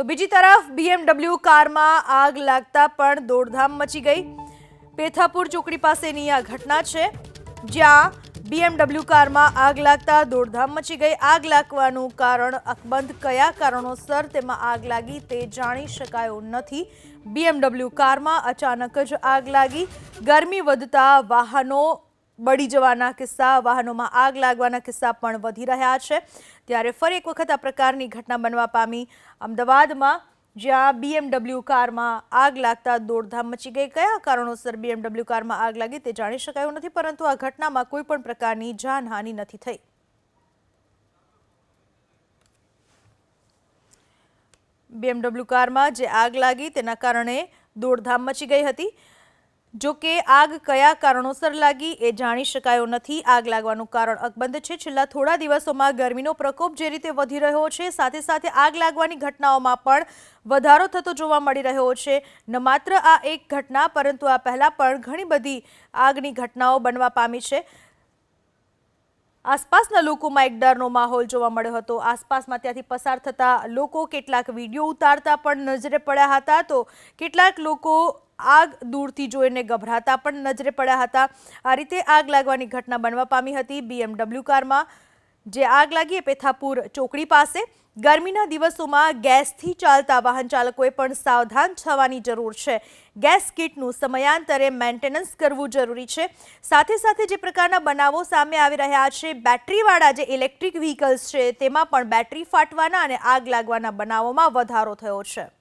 તો બીજી તરફ બીએમડબલ્યુ કારમાં આગ લાગતા પણ દોડધામ મચી ગઈ. પેથાપુર ચોકડી પાસેની આ ઘટના છે, જ્યાં બીએમડબલ્યુ કારમાં આગ લાગતા દોડધામ મચી ગઈ. આગ લાગવાનું કારણ અકબંધ કયા કારણોસર તેમાં આગ લાગી તે જાણી શકાયું નથી. બીએમડબલ્યુ કારમાં અચાનક જ આગ લાગી. ગરમી વધતા વાહનો બળી જવાના કિસ્સા, વાહનોમાં આગ લાગવાના કિસ્સા પણ વધી રહ્યા છે. ત્યારે ફરી એક વખત આ પ્રકારની ઘટના બનવા પામી. અમદાવાદમાં જ્યાં બીએમડબલ્યુ કારમાં આગ લાગતા દોડધામ મચી ગઈ. કયા કારણોસર બીએમડબલ્યુ કારમાં આગ લાગી તે જાણી શકાયું નથી, પરંતુ આ ઘટનામાં કોઈ પણ પ્રકારની જાનહાનિ નથી થઈ. બીએમડબલ્યુ કારમાં જે આગ લાગી તેના કારણે દોડધામ મચી ગઈ હતી. જો કે આગ કયા કારણોસર લાગી એ જાણી શકાયો નથી. આગ લાગવાનું કારણ અકબંધ છે. છેલ્લા થોડા દિવસોમાં ગરમીનો પ્રકોપ જે રીતે વધી રહ્યો છે, સાથે સાથે આગ લાગવાની ઘટનાઓમાં પણ વધારો થતો જોવા મળી રહ્યો છે. ન માત્ર આ એક ઘટના, પરંતુ આ પહેલાં પણ ઘણી બધી આગની ઘટનાઓ બનવા પામી છે. આસપાસના લોકોમાં એક ડરનો માહોલ જોવા મળ્યો હતો. આસપાસમાં ત્યાંથી પસાર થતા લોકો કેટલાક વીડિયો ઉતારતા પણ નજરે પડ્યા હતા. તો કેટલાક લોકો આગ દૂરથી જોઈને ગભરાતા પણ નજરે પડ્યા હતા. આ રીતે આગ લાગવાની ઘટના બનવા પામી હતી. બીએમડબલ્યુ કારમાં જે આગ લાગી પેથાપુર ચોકડી પાસે. ગરમીના દિવસોમાં ગેસથી ચાલતા વાહન ચાલકોએ પણ સાવધાન થવાની જરૂર છે. ગેસ કીટનું સમયાંતરે મેન્ટેનન્સ કરવું જરૂરી છે. સાથે સાથે જે પ્રકારના બનાવો સામે આવી રહ્યા છે, બેટરીવાળા જે ઇલેક્ટ્રિક વ્હીકલ્સ છે, તેમાં પણ બેટરી ફાટવાના અને આગ લાગવાના બનાવોમાં વધારો થયો છે.